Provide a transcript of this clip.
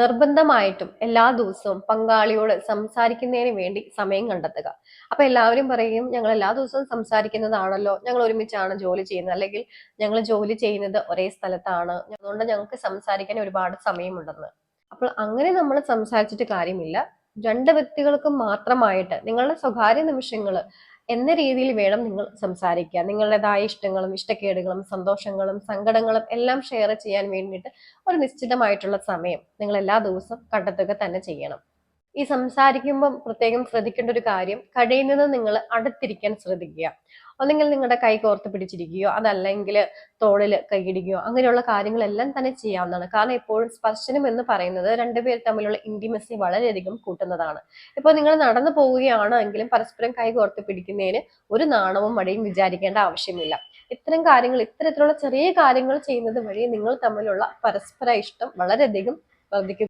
നിർബന്ധമായിട്ടും എല്ലാ ദിവസവും പങ്കാളിയോട് സംസാരിക്കുന്നതിന് വേണ്ടി സമയം കണ്ടെത്തുക. അപ്പൊ എല്ലാവരും പറയും ഞങ്ങൾ എല്ലാ ദിവസവും സംസാരിക്കുന്നതാണല്ലോ. ഞങ്ങൾ ഒരുമിച്ചാണ് ജോലി ചെയ്യുന്നത്. അല്ലെങ്കിൽ ഞങ്ങൾ ജോലി ചെയ്യുന്നത് ഒരേ സ്ഥലത്താണ്. അതുകൊണ്ട് ഞങ്ങൾക്ക് സംസാരിക്കാൻ ഒരുപാട് സമയമുണ്ടെന്ന്. അപ്പോൾ അങ്ങനെ നമ്മൾ സംസാരിച്ചിട്ട് കാര്യമില്ല. രണ്ട് വ്യക്തികൾക്കും മാത്രമായിട്ട് നിങ്ങളുടെ സ്വകാര്യ നിമിഷങ്ങൾ എന്ന രീതിയിൽ വേണം നിങ്ങൾ സംസാരിക്കുക നിങ്ങളുടേതായ ഇഷ്ടങ്ങളും ഇഷ്ടക്കേടുകളും സന്തോഷങ്ങളും സങ്കടങ്ങളും എല്ലാം ഷെയർ ചെയ്യാൻ വേണ്ടിയിട്ട് ഒരു നിശ്ചിതമായിട്ടുള്ള സമയം നിങ്ങൾ എല്ലാ ദിവസവും കണ്ടെത്തുക തന്നെ ചെയ്യണം. ഈ സംസാരിക്കുമ്പം പ്രത്യേകം ശ്രദ്ധിക്കേണ്ട ഒരു കാര്യം കഴിയുന്നത് നിങ്ങൾ അടുത്തിരിക്കാൻ ശ്രദ്ധിക്കുക. ഒന്നെങ്കിൽ നിങ്ങളുടെ കൈ കോർത്ത് പിടിച്ചിരിക്കുകയോ അതല്ലെങ്കിൽ തോളിൽ കൈയിടുകയോ അങ്ങനെയുള്ള കാര്യങ്ങളെല്ലാം തന്നെ ചെയ്യാവുന്നതാണ്. കാരണം എപ്പോഴും സ്പർശനം എന്ന് പറയുന്നത് രണ്ടുപേർ തമ്മിലുള്ള ഇന്റിമസി വളരെയധികം കൂട്ടുന്നതാണ്. ഇപ്പോൾ നിങ്ങൾ നടന്നു പോവുകയാണെങ്കിലും പരസ്പരം കൈ കോർത്ത് പിടിക്കുന്നതിന് ഒരു നാണവും മടിയും വിചാരിക്കേണ്ട ആവശ്യമില്ല. ഇത്തരം കാര്യങ്ങൾ ഇത്തരത്തിലുള്ള ചെറിയ കാര്യങ്ങൾ ചെയ്യുന്നത് വഴി നിങ്ങൾ തമ്മിലുള്ള പരസ്പര ഇഷ്ടം വളരെയധികം വർദ്ധിക്കും.